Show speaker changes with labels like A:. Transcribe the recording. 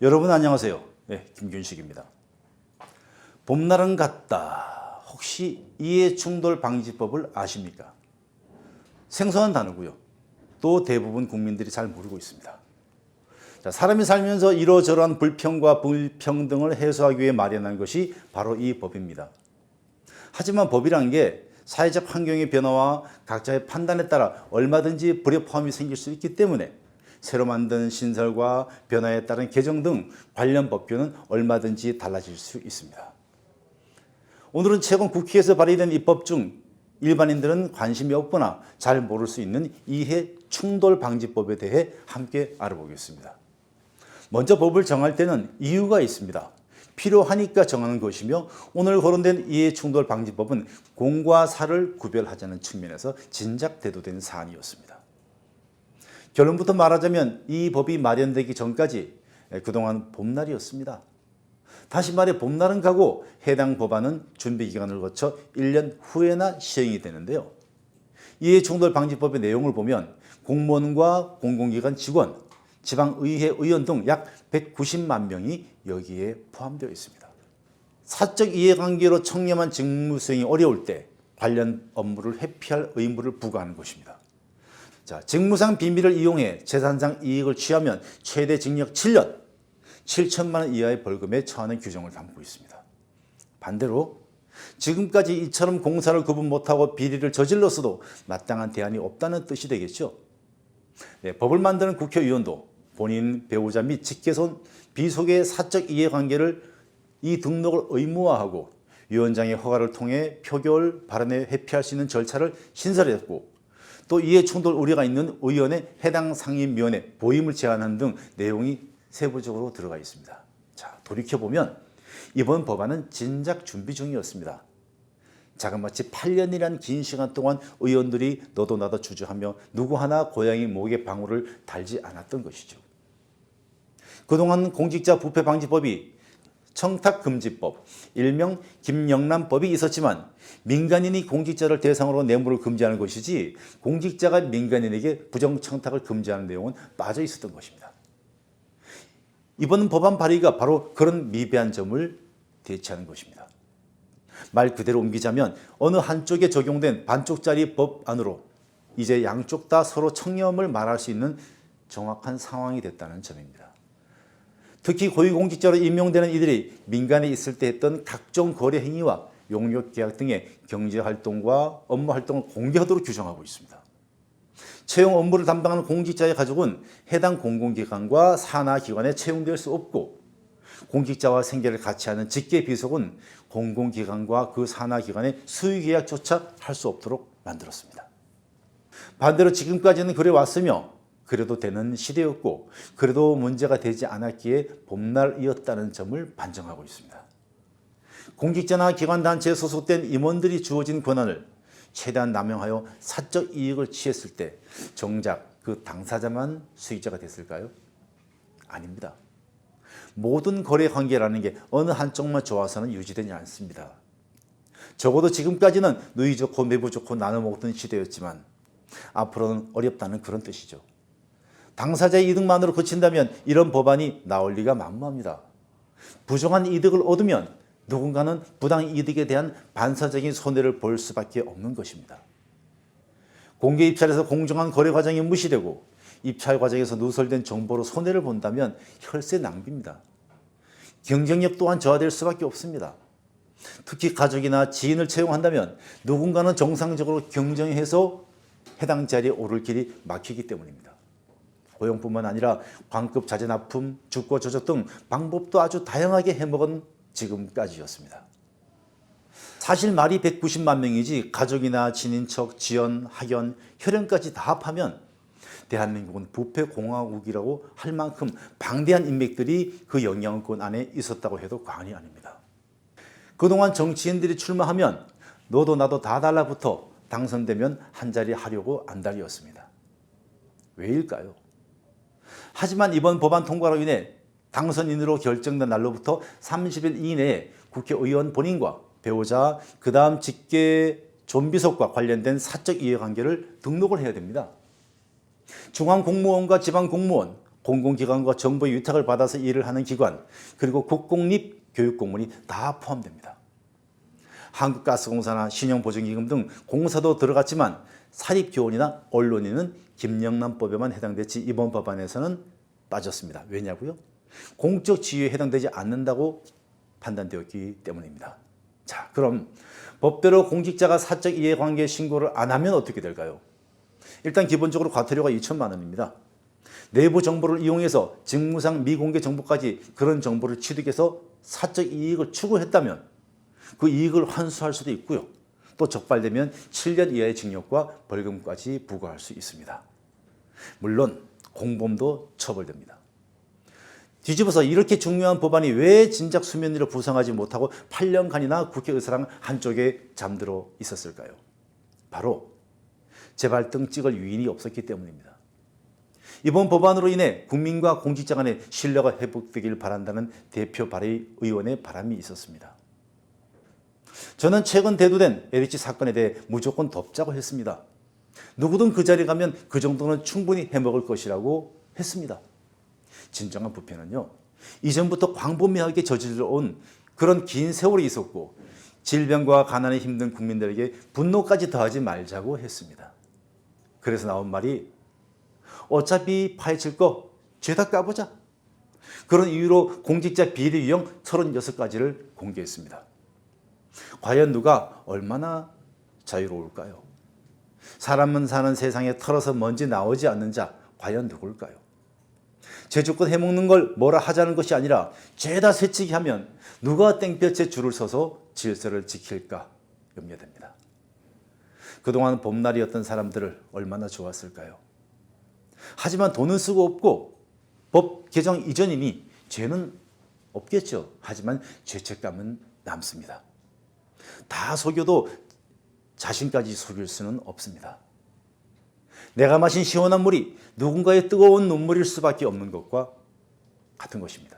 A: 여러분 안녕하세요. 네, 김균식입니다. 봄날은 갔다. 혹시 이해충돌 방지법을 아십니까? 생소한 단어고요. 또 대부분 국민들이 잘 모르고 있습니다. 자, 사람이 살면서 이러저러한 불평과 불평등을 해소하기 위해 마련한 것이 바로 이 법입니다. 하지만 법이란 게 사회적 환경의 변화와 각자의 판단에 따라 얼마든지 불협화음이 생길 수 있기 때문에 새로 만든 신설과 변화에 따른 개정 등 관련 법규는 얼마든지 달라질 수 있습니다. 오늘은 최근 국회에서 발의된 입법 중 일반인들은 관심이 없거나 잘 모를 수 있는 이해 충돌 방지법에 대해 함께 알아보겠습니다. 먼저 법을 정할 때는 이유가 있습니다. 필요하니까 정하는 것이며 오늘 거론된 이해 충돌 방지법은 공과 사를 구별하자는 측면에서 진작 대두된 사안이었습니다. 결론부터 말하자면 이 법이 마련되기 전까지 그동안 봄날이었습니다. 다시 말해 봄날은 가고 해당 법안은 준비 기간을 거쳐 1년 후에나 시행이 되는데요. 이해 충돌 방지법의 내용을 보면 공무원과 공공기관 직원, 지방의회 의원 등 약 190만 명이 여기에 포함되어 있습니다. 사적 이해관계로 청렴한 직무 수행이 어려울 때 관련 업무를 회피할 의무를 부과하는 것입니다. 자, 직무상 비밀을 이용해 재산상 이익을 취하면 최대 징역 7년, 7천만 원 이하의 벌금에 처하는 규정을 담고 있습니다. 반대로 지금까지 이처럼 공사를 구분 못하고 비리를 저질렀어도 마땅한 대안이 없다는 뜻이 되겠죠. 네, 법을 만드는 국회의원도 본인 배우자 및 직계손 비속의 사적 이해관계를 이 등록을 의무화하고 위원장의 허가를 통해 표결 발언에 회피할 수 있는 절차를 신설했고 또 이해 충돌 우려가 있는 의원의 해당 상임위원회 보임을 제한하는 등 내용이 세부적으로 들어가 있습니다. 자, 돌이켜보면 이번 법안은 진작 준비 중이었습니다. 자그마치 8년이란 긴 시간 동안 의원들이 너도 나도 주저하며 누구 하나 고양이 목에 방울을 달지 않았던 것이죠. 그동안 공직자 부패 방지법이 청탁금지법, 일명 김영란법이 있었지만 민간인이 공직자를 대상으로 뇌물을 금지하는 것이지 공직자가 민간인에게 부정청탁을 금지하는 내용은 빠져 있었던 것입니다. 이번 법안 발의가 바로 그런 미비한 점을 대체하는 것입니다. 말 그대로 옮기자면 어느 한쪽에 적용된 반쪽짜리 법안으로 이제 양쪽 다 서로 청렴을 말할 수 있는 정확한 상황이 됐다는 점입니다. 특히 고위공직자로 임명되는 이들이 민간에 있을 때 했던 각종 거래 행위와 용역 계약 등의 경제 활동과 업무 활동을 공개하도록 규정하고 있습니다. 채용 업무를 담당하는 공직자의 가족은 해당 공공기관과 산하기관에 채용될 수 없고 공직자와 생계를 같이 하는 직계 비속은 공공기관과 그 산하기관의 수의계약조차 할 수 없도록 만들었습니다. 반대로 지금까지는 그래 왔으며 그래도 되는 시대였고 그래도 문제가 되지 않았기에 봄날이었다는 점을 반증하고 있습니다. 공직자나 기관단체에 소속된 임원들이 주어진 권한을 최대한 남용하여 사적 이익을 취했을 때 정작 그 당사자만 수익자가 됐을까요? 아닙니다. 모든 거래 관계라는 게 어느 한쪽만 좋아서는 유지되지 않습니다. 적어도 지금까지는 누이 좋고 매부 좋고 나눠 먹던 시대였지만 앞으로는 어렵다는 그런 뜻이죠. 당사자의 이득만으로 그친다면 이런 법안이 나올 리가 만무합니다. 부정한 이득을 얻으면 누군가는 부당 이득에 대한 반사적인 손해를 볼 수밖에 없는 것입니다. 공개 입찰에서 공정한 거래 과정이 무시되고 입찰 과정에서 누설된 정보로 손해를 본다면 혈세 낭비입니다. 경쟁력 또한 저하될 수밖에 없습니다. 특히 가족이나 지인을 채용한다면 누군가는 정상적으로 경쟁해서 해당 자리에 오를 길이 막히기 때문입니다. 고용뿐만 아니라 광급 자재 납품, 주거 조작 등 방법도 아주 다양하게 해먹은 지금까지였습니다. 사실 말이 190만 명이지 가족이나 친인척, 지연, 학연, 혈연까지 다 합하면 대한민국은 부패공화국이라고 할 만큼 방대한 인맥들이 그 영향권 안에 있었다고 해도 과언이 아닙니다. 그동안 정치인들이 출마하면 너도 나도 다 달라붙어 당선되면 한 자리 하려고 안달이었습니다. 왜일까요? 하지만 이번 법안 통과로 인해 당선인으로 결정된 날로부터 30일 이내에 국회의원 본인과 배우자, 그 다음 직계 존비속과 관련된 사적 이해관계를 등록을 해야 됩니다. 중앙공무원과 지방공무원, 공공기관과 정부의 위탁을 받아서 일을 하는 기관, 그리고 국공립 교육공무원이 다 포함됩니다. 한국가스공사나 신용보증기금 등 공사도 들어갔지만 사립교원이나 언론인은 김영란법에만 해당됐지 이번 법안에서는 빠졌습니다. 왜냐고요? 공적 지위에 해당되지 않는다고 판단되었기 때문입니다. 자, 그럼 법대로 공직자가 사적 이해관계 신고를 안 하면 어떻게 될까요? 일단 기본적으로 과태료가 2천만 원입니다. 내부 정보를 이용해서 직무상 미공개 정보까지 그런 정보를 취득해서 사적 이익을 추구했다면 그 이익을 환수할 수도 있고요. 또 적발되면 7년 이하의 징역과 벌금까지 부과할 수 있습니다. 물론 공범도 처벌됩니다. 뒤집어서 이렇게 중요한 법안이 왜 진작 수면 위로 부상하지 못하고 8년간이나 국회 의사랑 한쪽에 잠들어 있었을까요? 바로 재발등 찍을 유인이 없었기 때문입니다. 이번 법안으로 인해 국민과 공직자 간의 신뢰가 회복되길 바란다는 대표 발의 의원의 바람이 있었습니다. 저는 최근 대두된 LH 사건에 대해 무조건 덮자고 했습니다. 누구든 그 자리에 가면 그 정도는 충분히 해먹을 것이라고 했습니다. 진정한 부패는요. 이전부터 광범위하게 저질러 온 그런 긴 세월이 있었고 질병과 가난에 힘든 국민들에게 분노까지 더하지 말자고 했습니다. 그래서 나온 말이 어차피 파헤칠 거 죄다 까보자. 그런 이유로 공직자 비리 유형 36가지를 공개했습니다. 과연 누가 얼마나 자유로울까요? 사람은 사는 세상에 털어서 먼지 나오지 않는 자 과연 누굴까요? 제주권 해먹는 걸 뭐라 하자는 것이 아니라 죄다 새치기 하면 누가 땡볕에 줄을 서서 질서를 지킬까 염려됩니다. 그동안 봄날이었던 사람들을 얼마나 좋았을까요? 하지만 돈은 쓰고 없고 법 개정 이전이니 죄는 없겠죠. 하지만 죄책감은 남습니다. 다 속여도 자신까지 속일 수는 없습니다. 내가 마신 시원한 물이 누군가의 뜨거운 눈물일 수밖에 없는 것과 같은 것입니다.